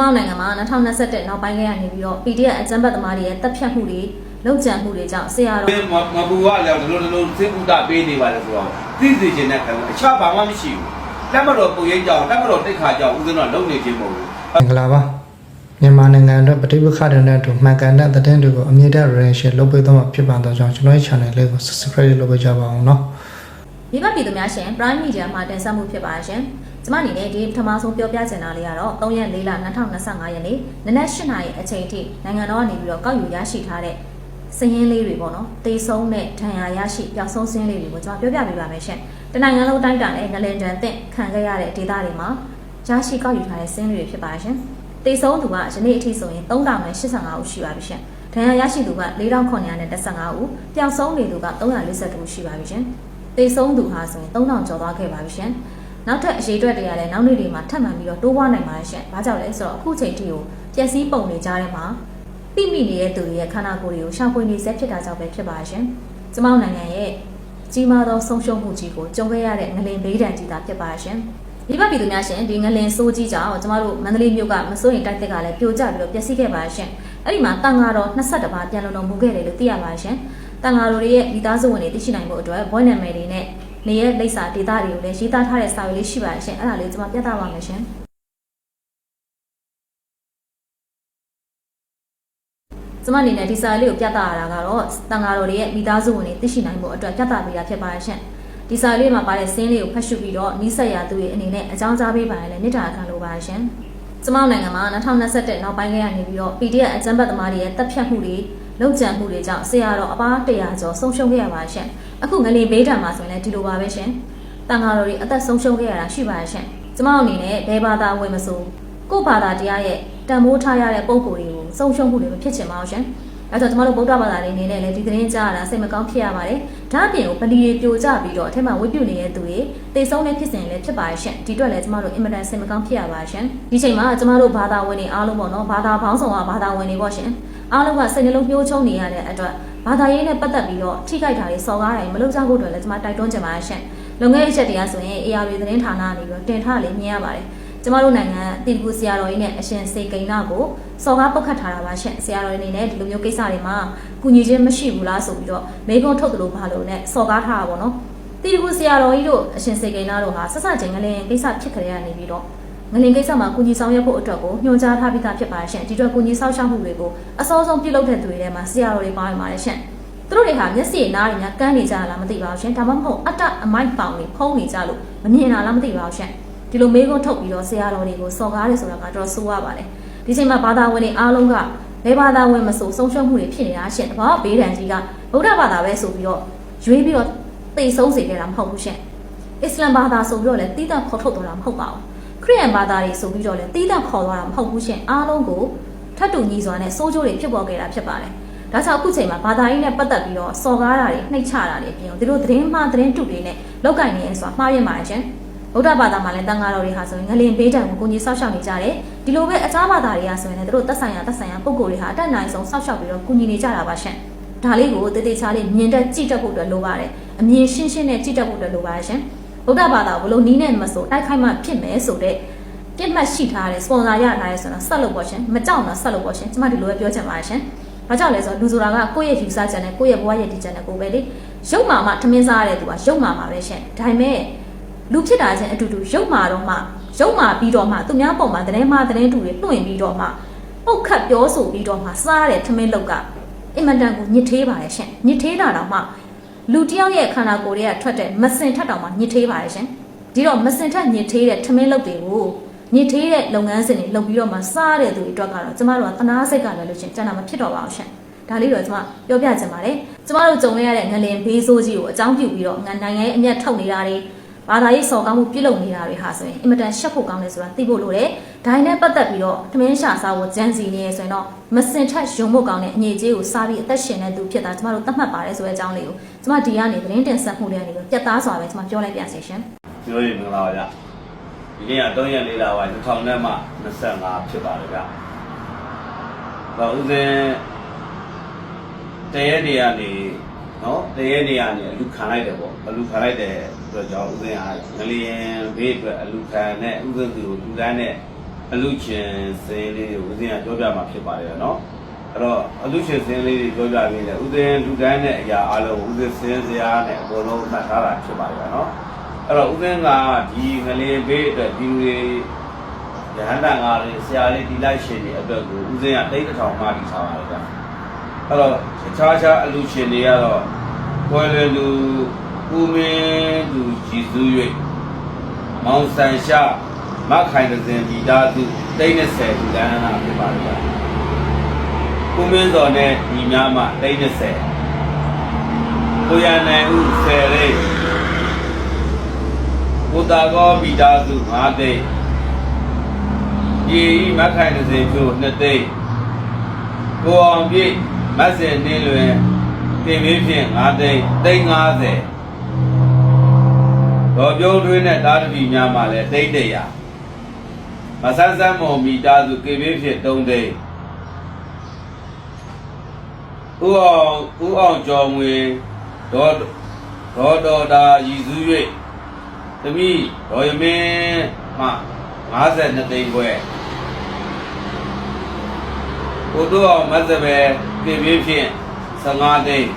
မနိုင်ငံမှာ2021နောက်ပိုင်းကနေပြီးတော့ PDF အကြမ်းဖက်သမားတွေရဲ့တပ်ဖြတ်မှုတွေလုံခြံမှုတွေကြောင့်ဆရာတော်မမဘူးကလည်းဒီလိုလိုစိတ်ကူတာပေးနေပါတယ်ဆိုတော့သိသိချင်းနဲ့ခံအခြားဘာမှမရှိဘူးလက်မတော်ပုံရိပ်ကြောင့်လက်မတော်တိတ်ခါကြောင့်ဦးဇင်းတော်လုံနေခြင်းမဟုတ်ဘူးမင်္ဂလာပါမြန်မာနိုင်ငံအတွက်ပဋိပက္ခတွေနဲ့အတူမှန်ကန်တဲ့သတင်းတွေကိုအမြင့်တဲ့ relation လုပ်ပေးသွားမှာဖြစ်ပါတော့ကြောင့်ကျွန်တော်ရဲ့ channel လေးကို subscribe လုပ်ပေးကြပါအောင်နော်မိဘပြည်သူများရှင် Prime Media မှာတင်ဆက်မှုဖြစ်ပါရှင်။ ကျမအနေနဲ့ဒီပထမဆုံးပြောပြချင်တာလေးကတော့3ရက်4လ2025ရက်နေ့နနက်8နာရီအချိန်ထိနိုင်ငံတော်ကနေပြီးတော့ကောက်ယူရရှိထားတဲ့စည်ရင်းလေးတွေပေါ့နော်။တေဆုံးတဲ့ဒဏ်ရာရရှိပျောက်ဆုံးစင်းလေးတွေကိုကျွန်မပြောပြပေးပါမယ်ရှင်။တနိုင်ငံလုံးတိုင်းတာနဲ့ငလင်တန်တဲ့ခံခဲ့ရတဲ့ဒေသတွေမှာရရှိကောက်ယူထားတဲ့စင်းလေးတွေဖြစ်ပါရှင်။တေဆုံးသူကယနေ့အထိဆိုရင်3085ဦးရှိပါပြီရှင်။ဒဏ်ရာရရှိသူက4915ဦးပျောက်ဆုံးနေသူက342ဦးရှိပါပြီရှင်။တေဆုံးသူဟာဆိုရင်3000ကျော်သွားခဲ့ပါပြီရှင်။ နောက်ထပ်အရေးအတွက်တွေကလည်းနောက်နေ့တွေမှာထပ်မံပြီးတော့တိုးပွားနိုင်ပါတယ်ရှင်။ဘာကြောင့်လဲဆိုတော့အခုချိန်ထိကိုပျက်စီးပုံနေကြတဲ့မှာပြိမိနေတဲ့သူတွေရဲ့ခန္ဓာကိုယ်တွေကိုရှာဖွေနေဆက်ဖြစ်တာကြောင့်ပဲဖြစ်ပါရှင်။ကျမတို့နိုင်ငံရဲ့ကြီးမားသောဆုံးရှုံးမှုကြီးကိုကြုံခဲ့ရတဲ့ငလင်ဘေးဒဏ်ကြီးတာဖြစ်ပါရှင်။ဒီဘက်ပြည်သူများရှင်ဒီငလင်စိုးကြီးကြောင့်ကျမတို့မန္တလေးမြို့ကမစိုးရင်တိုက်သက်ကလည်းပြိုကျပြီးတော့ပျက်စီးခဲ့ပါရှင်။အဲ့ဒီမှာတန်ဃာတော်22ပါးပြန်လုံတော်မူခဲ့တယ်လို့သိရပါရှင်။တန်ဃာတော်တွေရဲ့မိသားစုဝင်တွေသိရှိနိုင်ဖို့အတွက်ဘွဲ့နာမည်တွေနဲ့ နေရဲ့လိပ်စာဒေတာတွေကိုလည်းရေးသားထားတဲ့စာရွက်လေးရှိပါတယ်ရှင်အဲ့ဒါလေးကျွန်မပြသပါမယ်ရှင်ကျွန်မအနေနဲ့ဒီစာလေးကိုပြသရတာကတော့တန်ဃာတော်တွေရဲ့မိသားစုဝင်တွေသိရှိနိုင်ဖို့အတွက်ပြသပေးတာဖြစ်ပါတယ်ရှင်ဒီစာလေးမှာပါတဲ့စင်းလေးကိုဖတ်ရှုပြီးတော့နီးစပ်ရာသူတွေအနေနဲ့အကြောင်းကြားပေးပါရလဲမေတ္တာခံလိုပါရှင်ကျမတို့နိုင်ငံမှာ2021နောက်ပိုင်းကရနေပြီးတော့ PDF အကြမ်းဖက်သမားတွေရဲ့တပ်ဖြတ်မှုတွေ လုံခြံမှုတွေကြောင့်ဆရာတော်အပား100ကျော်ဆုံးရှုံးခဲ့ရပါရှင်အခုငလင်ဘေးတံမှာဆိုရင်လည်းဒီလိုပါပဲရှင်တန်ဃာတော်တွေအသက်ဆုံးရှုံးခဲ့ရတာရှိပါရှင်ကျမတို့အနေနဲ့ဘယ်ဘာသာဝင်မဆိုကိုယ့်ဘာသာတရားရဲ့တန်ဖိုးထားရတဲ့ပုံကိုယ်တွေကိုဆုံးရှုံးမှုတွေမဖြစ်ချင်ပါဘူးရှင်အဲဆိုကျွန်တော်တို့ဗုဒ္ဓဘာသာတွေအနေနဲ့လည်းဒီသတင်းကြားရတာစိတ်မကောင်းဖြစ်ရပါတယ်။ဒါအပြင်ကိုဗလီတွေပြိုကျပြီးတော့အထက်မှာဝိပုနေတဲ့သူတွေတိတ်ဆုံးတဲ့ဖြစ်စဉ်လည်းဖြစ်ပါရဲ့ရှင်။ဒီအတွက်လည်းကျွန်တော်တို့အင်မတန်စိတ်မကောင်းဖြစ်ရပါရှင်။ဒီချိန်မှာကျွန်တော်တို့ဘာသာဝင်တွေအားလုံးပေါ့နော်ဘာသာပေါင်းစုံကဘာသာဝင်တွေပေါ့ရှင်။ အားလုံးကစိတ်နှလုံးပြိုးချုံနေရတဲ့အတွက်ဘာသာရေးနဲ့ပတ်သက်ပြီးတော့ထိခိုက်တာတွေစော်ကားတာတွေမလုပ်ကြဖို့အတွက်လည်းကျွန်မတိုက်တွန်းချင်ပါတယ်ရှင်။လုံငယ်အချက်တရားဆိုရင် AR သတင်းဌာနကနေပြီးတော့တင်ထားလေးမြင်ရပါတယ်။ကျမတို့နိုင်ငံတီကူဆရာတော်ကြီးနဲ့အရှင်စေကိန်းနာကိုစော်ကားပုတ်ခတ်ထားတာပါရှင်ဆရာတော်ကြီးအနေနဲ့ဒီလိုမျိုးကိစ္စတွေမှာကုညီချင်းမရှိဘူးလားဆိုပြီးတော့မေကွန်းထုတ်တယ်လို့ဘာလို့နဲ့စော်ကားထားတာပေါ့နော်တီကူဆရာတော်ကြီးတို့အရှင်စေကိန်းနာတို့ဟာဆက်စချင်းငလင်ကိစ္စဖြစ်ကြရနေပြီးတော့ ငလင်ကိစ္စမှာကုညီဆောင်ရွက်ဖို့အတွက်ကိုညွှန်ကြားထားပြီးသားဖြစ်ပါရှင်ဒီအတွက်ကုညီဆောက်ရှောက်မှုတွေကိုအစောဆုံးပြုလုပ်တဲ့သူတွေထဲမှာဆရာတော်တွေပါဝင်ပါတယ်ရှင်သူတို့တွေဟာမျက်စိနားတွေများကန်းနေကြလားမသိပါဘူးရှင်ဒါမှမဟုတ်အတ္တအမိုက်ပေါင်တွေဖုံးနေကြလို့မမြင်တာလားမသိပါဘူးရှင်ဒီလိုမေးခွန်းထုတ်ပြီးတော့ဆရာတော်တွေကိုစော်ကားတယ်ဆိုတာကတော်ဆိုးရပါတယ်ဒီချိန်မှာဘာသာဝင်တွေအားလုံးကဘယ်ဘာသာဝင်မဆိုဆုံးရှုံးမှုတွေဖြစ်နေတာရှင်ဘာဘေးဒဏ်ကြီးကဗုဒ္ဓဘာသာပဲဆိုပြီးတော့ရွေးပြီးတော့သိဆုံးစေခဲ့တာမဟုတ်ဘူးရှင်အစ္စလမ်ဘာသာဆိုပြီးတော့လည်းတီးတန့်ခေါ်ထုတ်တော်တာမဟုတ်ပါဘူးခ ရစ်ယာန်ဘာသာတွေဆိုပြီးတော့လည်းတီးတန့်ခေါ်သွားတာမဟုတ်ဘူးရှင်အားလုံးကိုထပ်တူညီစွာနဲ့စိုးကျိုးတွေဖြစ်ပေါ်ခဲ့တာဖြစ်ပါတယ်ဒါကြောင့်အခုချိန်မှာဘာသာရေးနဲ့ပတ်သက်ပြီးတော့စော်ကားတာတွေနှိပ်ချတာတွေပြင်သူတို့သတင်းမှားသတင်းတုတွေနဲ့လောက်ကင်နေရဲဆိုတာမှားရင်ပါတယ်ရှင်ဗုဒ္ဓဘာသာမှာလည်းတန်ဃာတော်တွေဟာဆိုရင်ငလင်ဘေးတံကိုကိုကြီးဆောက်ရှောက်နေကြတယ်ဒီလိုပဲအခြားဘာသာတွေကဆိုရင်လည်းတို့သက်ဆိုင်ရာသက်ဆိုင်ရာပုံကိုယ်တွေဟာအတတ်နိုင်ဆုံးဆောက်ရှောက်ပြီးတော့ကူညီနေကြတာပါရှင်ဒါလေးကိုတေးသေးချားလေးမြင်တတ်ကြည့်တတ်ဖို့အတွက်လိုပါတယ်အမြင်ရှင်းရှင်းနဲ့ကြည့်တတ်ဖို့အတွက်လိုပါတယ်ရှင် ဗုဒ္ဓဘာသာဘလို့နီးနဲ့မဆိုတိုက်ခိုက်မှဖြစ်မယ်ဆိုတဲ့ပြစ်မှတ်ရှိထားတဲ့စပွန်ဆာရထားတဲ့ဆိုတော့ဆက်လို့ပေါ့ရှင်မကြောက်တော့ဆက်လို့ပေါ့ရှင်ကျမဒီလိုပဲပြောချင်ပါတယ်ရှင်ဘာကြောင့်လဲဆိုတော့လူဆိုတာကကိုယ့်ရဲ့ယူဆချက်နဲ့ကိုယ့်ရဲ့ဘဝရဲ့ဒီချက်နဲ့ကိုယ်ပဲလေရုပ်မာမှထမင်းစားရတဲ့သူကရုပ်မာမှာပဲရှင်ဒါပေမဲ့လူဖြစ်တာချင်းအတူတူရုပ်မာတော့မှရုပ်မာပြီးတော့မှသူများပုံမှာသတင်းမှာသတင်းတူတွေတွင်ပြီးတော့မှပုတ်ခတ်ပြောဆိုပြီးတော့မှစားတဲ့ထမင်းလောက်ကအင်မတန်ကိုညစ်သေးပါတယ်ရှင်ညစ်သေးတာတော့မှ လူတယောက်ရဲ့ခန္ဓာကိုယ်တွေကထွက်တဲ့မစင်ထက်တောင်မှညစ်သေးပါတယ်ရှင်ဒီတော့မစင်ထက်ညစ်သေးတဲ့ထမင်းလုပ်တွေကိုညစ်သေးတဲ့လုပ်ငန်းစဉ်တွေလုပ်ပြီးတော့မှစားတဲ့သူတွေအတွက်ကတော့ကျမတို့ကသနာစိတ်ကလည်းလို့ရှင်ကျန်တာမဖြစ်တော့ပါဘူးရှင်ဒါလေးတော့ကျမပြောပြချင်ပါတယ်ကျမတို့ကြုံရတဲ့ငလင်ဘေးဆိုးကြီးကိုအကြောင်းပြုပြီးတော့နိုင်ငံရဲ့အမျက်ထုတ်နေတာတွေ ဘာသာရေးစော်ကားမှုပြုလုပ်နေတာတွေဟာဆိုရင်အင်မတန်ရှက်ဖို့ကောင်းတယ်ဆိုတာသိဖို့လိုတယ်။ဒါနဲ့ပတ်သက်ပြီးတော့ထမင်းရှာစားဖို့ဂျန်စီနေရဆိုရင်တော့မစင်ထက်ယုံဖို့ကောင်းတဲ့အငြိကြီးကိုစားပြီးအသက်ရှင်တဲ့သူဖြစ်တာကျမတို့သတ်မှတ်ပါတယ်ဆိုတဲ့အကြောင်းလေးကိုကျမဒီကနေသတင်းတင်ဆက်မှုတွေကနေပြီးပြတ်သားစွာပဲကျမပြောလိုက်ပြစေရှင်ပြောရင်မင်္ဂလာပါဗျဒီနေ့က3ရက်4လပိုင်း2000နဲ့မှ25ဖြစ်ပါတယ်ဗျဘာဥစဉ်တရဲနေရနေနော်တရဲနေရနေအလူခံလိုက်တယ်ပေါ့အလူခံလိုက်တဲ့ အတွက်ကြောင့်ဥစဉ်ဟာငလျင်ဘေးအတွက်အလူခံနဲ့ဥစဉ်သူကိုလူတန်းနဲ့ အလူချင်းစင်းလေးကိုဦးဇင်းကပြောပြမှာဖြစ်ပါတယ်เนาะအဲ့တော့အလူချင်းစင်းလေးတွေပြောပြပြီးလဲဦးဇင်းလူတန်းတဲ့အရာအလုံးဦးဇင်းစင်းစရာနဲ့အကုန်လုံးမှတ်ထားတာဖြစ်ပါတယ်เนาะအဲ့တော့ဦးဇင်းကဒီငလေးဘေးအတွက်ဒီလူတွေရဟန္တာငါတွေဆရာလေးဒီလိုက်ရှင်တွေအတွက်ကိုဦးဇင်းကတိတ်တစ်ထောင်မှပြီးထားပါတယ်ဗျာအဲ့တော့အခြားခြားအလူချင်းတွေကတော့ပွဲလွယ်လူ ဦးမင်းသူကြည်စု၍မောင်ဆန်ရှာမခိုင်တဲ့ဇင်ဒီသားသူတိတ်20ဒီလန်းလာဖြစ်ပါတယ်ဗျာဦးမင်းစော်နဲ့ညီများမှတိတ်20ကိုရနိုင်ဦး10ရိတ်ကိုတာကောဗီတာစု5သိန်းရေဤမခိုင်တဲ့ဇင်ဖြို2သိန်းကိုအောင်ပြည့်မတ်စင်နေလွင်တင်ပြီးဖြင့်5သိန်းသိန်း50 တော်ပြုံးတွင်းနဲ့တားတပီများမှလည်းတိတ်တရာမဆန်းဆန်းမော်မီတာစုကေပြီးဖြင့်3သိန်းဦးအောင်ဦးအောင်ကျော်ငွေဒေါ်ဒေါ်တော်တာရည်စူး၍သမီးဒေါ်ရမင်းမှ52သိန်းခွဲကိုတို့အောင်မတ်စပယ်ကေပြီးဖြင့်15သိန်း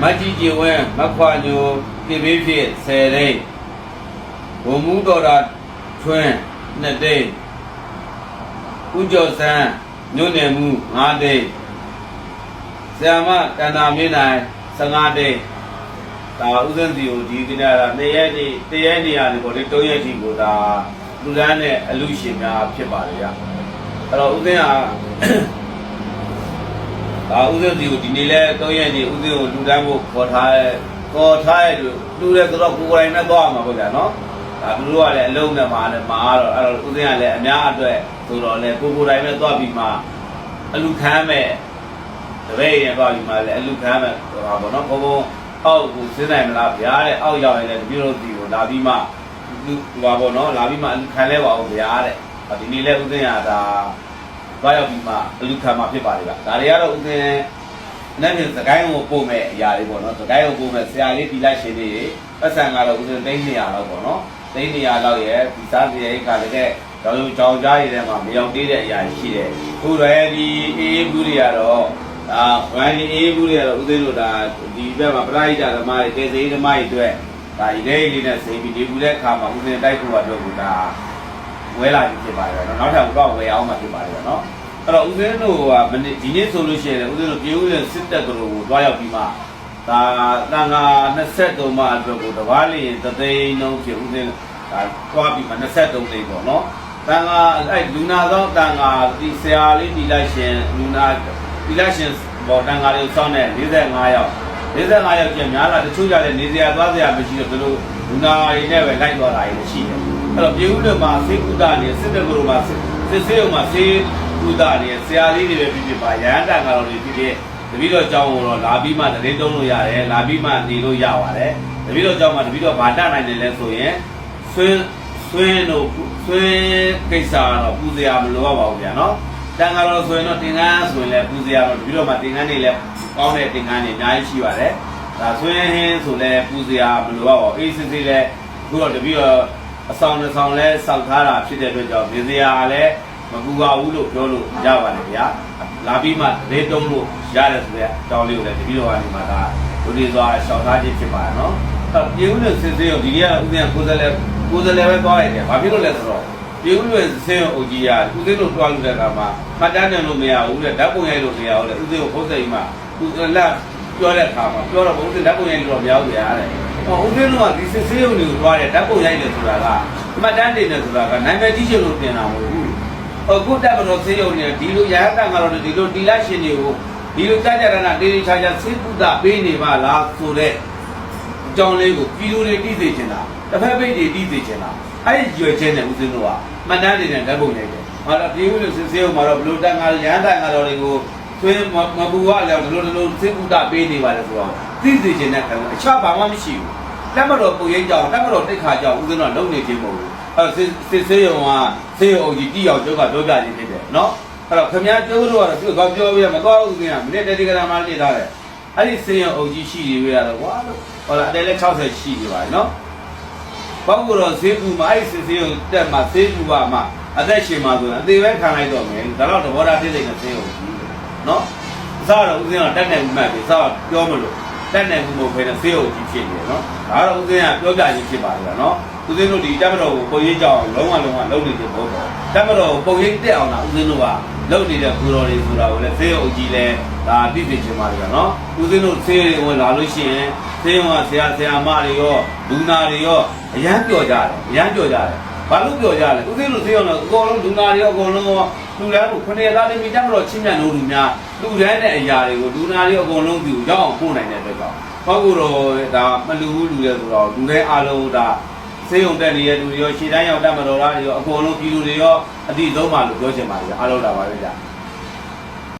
မတ်ကြီးကျင်ဝဲမခွာညို ကေပြီးဖြင့်10သိန်းဘုံမူတော်တာထွန်း2သိန်းဦးကျော်စန်းညွန့်နယ်မှု5သိန်းဆရာမကန္တာမင်းနိုင်15သိန်းဒါဥစဉ်စီကိုဒီကနေ့က2ရက်နေ့1ရက်နေ့ရတယ်ပေါ့လေ3ရက်ကြီးကိုဒါလူဒန်းနဲ့အလူရှင်များဖြစ်ပါလေရအဲ့တော့ဥစဉ်ကဒါဥစဉ်စီကိုဒီနေ့လဲ3ရက်နေ့ဥစဉ်ကိုလူဒန်းဖို့ခေါ်ထားတယ် ခေါ်ထားရလို့လူလဲဆိုတော့ကိုယ်ကိုယ်တိုင်နဲ့သွားမှာပေါ့ဗျာနော်ဒါသူတို့ကလည်းအလုံးနဲ့မှာနဲ့မှာတော့အဲ့တော့ဥစဉ်ကလည်းအများအတွက်ဆိုတော့လေကိုယ်ကိုယ်တိုင်နဲ့သွားပြီးမှအလူခံမဲ့တပည့်ရင်သွားပြီးမှလည်းအလူခံမဲ့ဟောပါတော့ဘုံဘုံအောက်ကိုစဉ်းနိုင်မလားဗျာတဲ့အောက်ရောက်ရင်လည်းတပည့်တို့ဒီကိုလာပြီးမှသူဟောပါတော့လာပြီးမှအလူခံလဲပါအောင်ဗျာတဲ့ဒီနေ့လဲဥစဉ်ရတာသွားရောက်ပြီးမှအလူခံမှာဖြစ်ပါလေဗျာဒါတွေကတော့ဥစဉ် နဲ့ပြင်စကိုင်းကိုပို့မဲ့အရာတွေပေါ့နော်စကိုင်းကိုပို့မဲ့ဆရာလေးဒီလိုက်ရှင်တွေပတ်စံကတော့ဥစဉ်သိန်း200လောက်ပေါ့နော်သိန်း200လောက်ရဲ့ဒီစားစရိတ်ကလည်းကြောင်ကြောင်ကြားရည်ထဲမှာမရောက်သေးတဲ့အရာရှိတယ်ခုတော့ဒီအေးအေးဘူးတွေကတော့ဒါဗိုင်းဒီအေးဘူးတွေကတော့ဦးသိန်းတို့ဒါဒီဘက်မှာပရိဟိတဓမ္မတွေကဲစိဓမ္မတွေအတွက်ဒါဒီလေးလေးနဲ့စိပြီးဒီဘူးတဲ့အခါမှာဦးသိန်းတိုက်ဖို့အတွက်ကိုဒါဝဲလာပြီဖြစ်ပါတယ်နော်နောက်ထပ်တော့ဝဲအောင်မှဖြစ်ပါတယ်နော် အဲ့တော့ဦးသိန်းတို့ကမနေ့ဒီနေ့ဆိုလို့ရှိရင်ဦးသိန်းတို့ပြေဦးတဲ့စစ်တပ်တို့ကိုတွားရောက်ပြီးမှဒါတန်ခါ23မှအတွက်ကိုတပားလေးရင်သသိန်းလုံးဖြစ်ဦးသိန်းဒါတွားပြီးမှ23သိန်းပေါ့နော်တန်ခါအဲ့လူနာသောတန်ခါဒီဆရာလေးဒီလိုက်ရှင်လူနာဒီလက်ရှင်ဘော်တန်ကားလေးစောင်းတဲ့45ရောက်45ရောက်ကျင်များလာတချို့ကြတဲ့နေစရာသွားစရာမရှိတော့ဘယ်လိုလူနာရင်းနဲ့ပဲလိုက်သွားတာရရှိတယ်အဲ့တော့ပြည်ဦးတွေမှာစေကုသနေစစ်တကလူမှာစစ်စေးုံမှာစေ ကုသနေဆရာလေးတွေပဲဖြစ်ဖြစ်ပါရဟန်းတန်ကားတော်တွေဖြစ်ဖြစ်တပည့်တော်ကြောင်းတော့လာပြီးမှတရင်တုံးလို့ရတယ်လာပြီးမှနေလို့ရပါတယ်တပည့်တော်ကြောင်းမှာတပည့်တော်ဗာတနိုင်တယ်လဲဆိုရင်ဆွင်းဆွင်းတို့ဆွင်းကိစ္စတော့ပူစရာမလိုပါဘူးဗျာနော်တန်ဃာတော်ဆိုရင်တော့တင်ငန်းဆိုရင်လည်းပူဇော်တော့ပြီးတော့မှတင်ငန်းတွေလည်းကောင်းတဲ့တင်ငန်းတွေအများကြီးရှိပါတယ်။ဒါဆွေးဟင်းဆိုလည်းပူဇော်မလိုပါဘူး။အေးစစ်စစ်လည်းအခုတော့တပည့်တော့အဆောင်တစ်ဆောင်လည်းစောက်ထားတာဖြစ်တဲ့အတွက်ကြောင့်မြေစရာလည်း မပူပါဘူးလို့ပြောလို့ရပါတယ်ဗျာ။လာပြီးမှလေးတုံးလို့ရတယ်ဆိုတဲ့အကြောင်းလေးကိုလည်းတပည့်တော်ကနေမှဒါဒုတိယသွားရှောက်ထားခြင်းဖြစ်ပါတယ်နော်။အဲ့ပြေဦးနဲ့စစ်စစ်ရောဒီနေ့ကဥပဒေကိုယ်စားလှယ်ကိုယ်စားလှယ်ပဲသွားလိုက်တယ်။ဘာဖြစ်လို့လဲဆိုတော့ဒီဥလွယ်ဆင်းအုပ်ကြီးရဦးသိန်းတို့တွားလို့တဲ့ကမှာမှတ်တမ်းတယ်လို့မရဘူးတဲ့ဓာတ်ပုံရိုက်လို့မရဘူးတဲ့ဦးသိန်းကိုဘုသိမ်းမှာဦးလက်ပြောတဲ့ခါမှာပြောတော့ဘုသိန်းဓာတ်ပုံရိုက်လို့မရဘူးဗျာတဲ့ဟောဦးသိန်းတို့ကဒီစစ်ဆေးုံတွေကိုတွားတယ်ဓာတ်ပုံရိုက်တယ်ဆိုတာကမှတ်တမ်းတင်တယ်ဆိုတာကနိုင်မဲ့ကြီးချင်လို့တင်တာမဟုတ်ဘူး အခုတက်မတော်ဆေးရုံနေဒီလိုရဟတန်ကတော့ဒီလိုတီလာရှင်တွေကိုဒီလိုကြကြရနာတေးချာချာစေကုသပေးနေပါလားဆိုတဲ့အကြောင်းလေးကိုပြည်သူတွေတည်စေချင်တာတစ်ဖက်ပိတ်တွေတည်စေချင်တာအဲ့ဒီရွယ်ချင်းနဲ့ဦးစင်းတို့ကမှတ်တမ်းတွေနဲ့ဓာတ်ပုံရိုက်တယ်။ဟာတော့ပြည်ဦးလူစစ်စေးအောင်မှာတော့ဘလို့တန်ငါရဟန်းတန်ငါတော်တွေကိုသွင်းမပူရလည်းဒီလိုဒီလိုစိတ်ကူတာပေးနေပါလေဆိုတော့တည်စေချင်တဲ့ခံအခြားဘာမှမရှိဘူး။တက်မတော်ပုံရိပ်ကြောင်တက်မတော်တိတ်ခါကြောင်ဦးစင်းတို့ကလုံနေခြင်းမဟုတ်ဘူး။ အဲ့စစ်စစ်စေးအောင်ကစေးအောင်ကြီးတီးအောင်ကျုပ်ကပြောပြခြင်းဖြစ်တယ်နော်။အဲ့တော့ခင်ဗျားပြောလို့ကတော့သူကပြောပြရမတော့ဦးစင်းကမိနစ်တတိကရမှလေးထားတယ်။အဲ့ဒီစေးအောင်အုပ်ကြီးရှိနေရတော့ဝါလို့ဟောလားအတဲလဲ60ရှိနေပါပြီနော်ဘောက်ကတော့ဈေးကူမှာအဲ့စစ်သေးကိုတက်မှာဈေးကူပါမှာအသက်ရှင်မှာဆိုရင်အသေးပဲခံလိုက်တော့မယ်ဒါတော့သဘောထားတိတ်တိတ်နဲ့ဈေးကိုကြီးနော်အစားတော့ဦးစင်းကတက်နေမှုမှတ်ပြီအစားပြောမလို့တက်နေမှုမဟုတ်ဘဲနဲ့ဈေးကိုကြီးဖြစ်နေတယ်နော်ဒါတော့ဦးစင်းကပြောပြချင်းဖြစ်ပါလေနော် ဦးစင်းတို့ဒီတက်မတော်ကိုပုံရိပ်ကြောင်လုံးဝလုံးဝလုံးနေတယ်ဘုတော့တက်မတော်ကိုပုံရိပ်တက်အောင်လားဦးစင်းတို့ကလုံးနေတဲ့ပူတော်တွေဆိုတာကိုလည်းဈေးကိုကြီးလဲဒါသိသိချင်ပါလေနော်ဦးစင်းတို့ဈေးတွေဝင်လာလို့ရှိရင်ဈေးကဆရာဆရာမတွေရောလူနာတွေရောအရန်ပျော်ကြတယ်အရန်ပျော်ကြတယ်ဘာလို့ပျော်ကြလဲဦးစင်းတို့ဈေးအောင်တော့အကုန်လုံးလူနာတွေရောအကုန်လုံးရောလူတန်းကိုခொနည်းသားတွေမိတက်မတော်ချင်းမြတ်လို့လူများလူတန်းတဲ့အရာတွေကိုလူနာတွေအကုန်လုံးဒီကိုရောက်အောင်ပို့နိုင်တဲ့အတွက်ကြောင့်ဟောက်ကိုတော့ဒါမလူဘူးလူလဲဆိုတော့လူတွေအားလုံးဒါ စေးုံတက်နေတဲ့လူတွေရောရှေ့တန်းရောက်တက်မတော်သားတွေရောအကုန်လုံးပြည်သူတွေရောအတိဆုံးပါလို့ပြောချင်ပါတယ်အားလုံးလာပါပဲကြာ